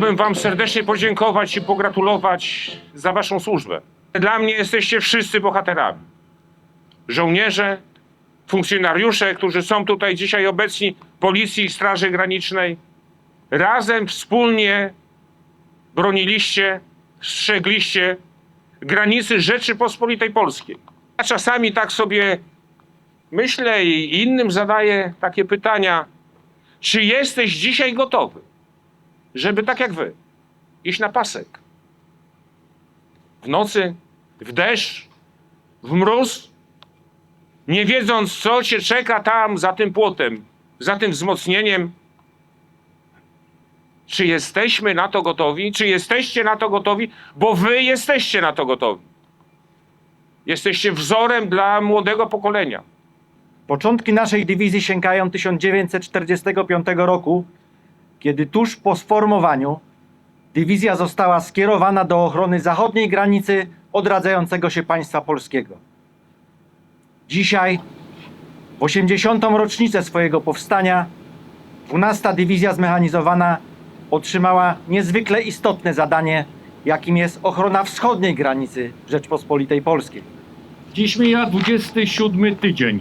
Chciałbym Wam serdecznie podziękować i pogratulować za Waszą służbę. Dla mnie jesteście wszyscy bohaterami. Żołnierze, funkcjonariusze, którzy są tutaj dzisiaj obecni, Policji i Straży Granicznej, razem wspólnie broniliście, strzegliście granicy Rzeczypospolitej Polskiej. A czasami tak sobie myślę i innym zadaję takie pytania, czy jesteś dzisiaj gotowy, żeby tak jak wy, iść na pasek? W nocy, w deszcz, w mróz, nie wiedząc, co cię czeka tam za tym płotem, za tym wzmocnieniem. Czy jesteśmy na to gotowi? Czy jesteście na to gotowi? Bo wy jesteście na to gotowi. Jesteście wzorem dla młodego pokolenia. Początki naszej dywizji sięgają 1945 roku, kiedy tuż po sformowaniu dywizja została skierowana do ochrony zachodniej granicy odradzającego się państwa polskiego. Dzisiaj, w 80. rocznicę swojego powstania, 12. Dywizja Zmechanizowana otrzymała niezwykle istotne zadanie, jakim jest ochrona wschodniej granicy Rzeczpospolitej Polskiej. Dziś mija 27 tydzień.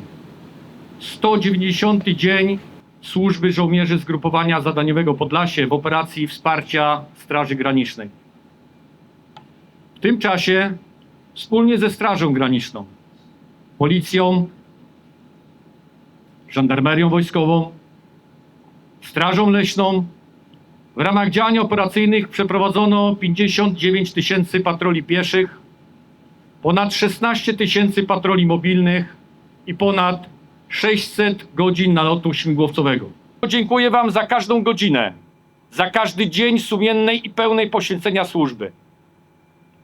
190 dzień służby żołnierzy zgrupowania zadaniowego Podlasie w operacji wsparcia Straży Granicznej. W tym czasie wspólnie ze Strażą Graniczną, Policją, Żandarmerią Wojskową, Strażą Leśną w ramach działań operacyjnych przeprowadzono 59 tysięcy patroli pieszych, ponad 16 tysięcy patroli mobilnych i ponad 600 godzin nalotu śmigłowcowego. Dziękuję Wam za każdą godzinę, za każdy dzień sumiennej i pełnej poświęcenia służby.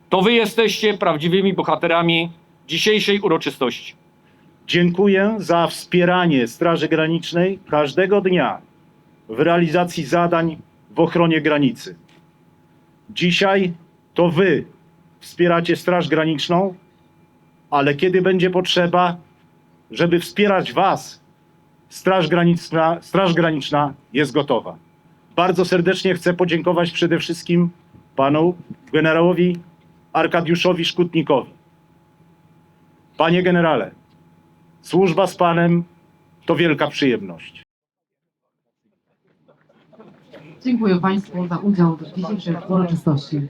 To Wy jesteście prawdziwymi bohaterami dzisiejszej uroczystości. Dziękuję za wspieranie Straży Granicznej każdego dnia w realizacji zadań w ochronie granicy. Dzisiaj to Wy wspieracie Straż Graniczną, ale kiedy będzie potrzeba, żeby wspierać Was, Straż Graniczna, Straż Graniczna jest gotowa. Bardzo serdecznie chcę podziękować przede wszystkim panu generałowi Arkadiuszowi Szkutnikowi. Panie generale, Służba z Panem to wielka przyjemność. Dziękuję Państwu za udział w dzisiejszej uroczystości.